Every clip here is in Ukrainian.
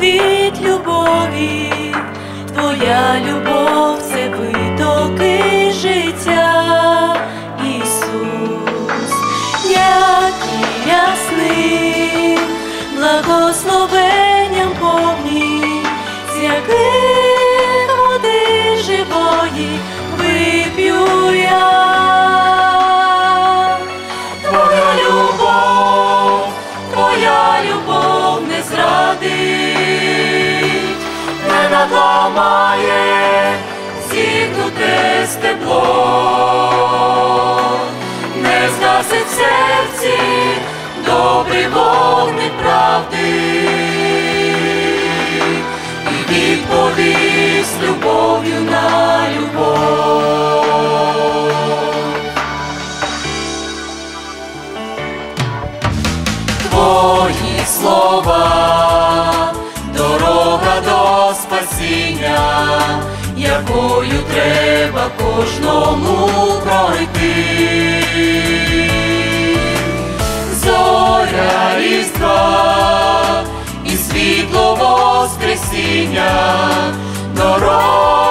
від любові, твоя любов надламає зігнуте стебло, не згасить в серці добрий вогник правди і відповість любов'ю на любов. Твої слова, до якою треба кожному пройти. Зоря різдва і світло воскресіння, дорогу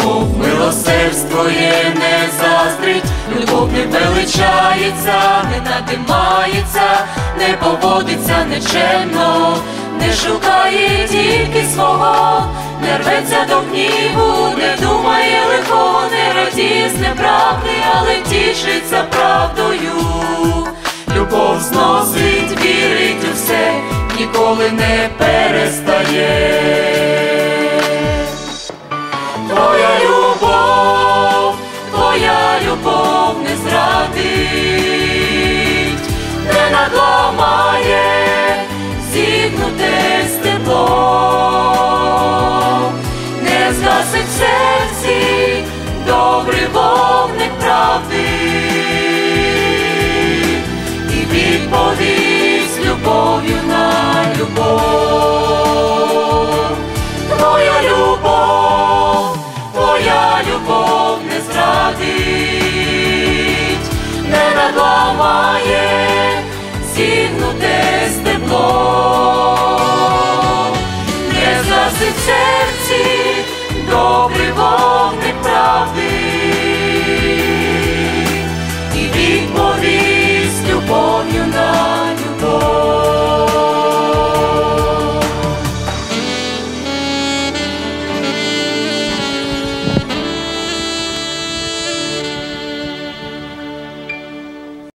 любов милосердствує, не заздрить, любов не величається, не надимається, не поводиться нечемно, не шукає тільки свого, не рветься до гніву, не думає лихого, не радіє з неправди, але тішиться правдою. Любов зносить, вірить у все, ніколи не перестає. Не зрадить, не надламає зігнуте стебло, не згасить серці добрий вогник правди. І відповість любов'ю на любов. носить в серці добрий вогник правди і відповідь.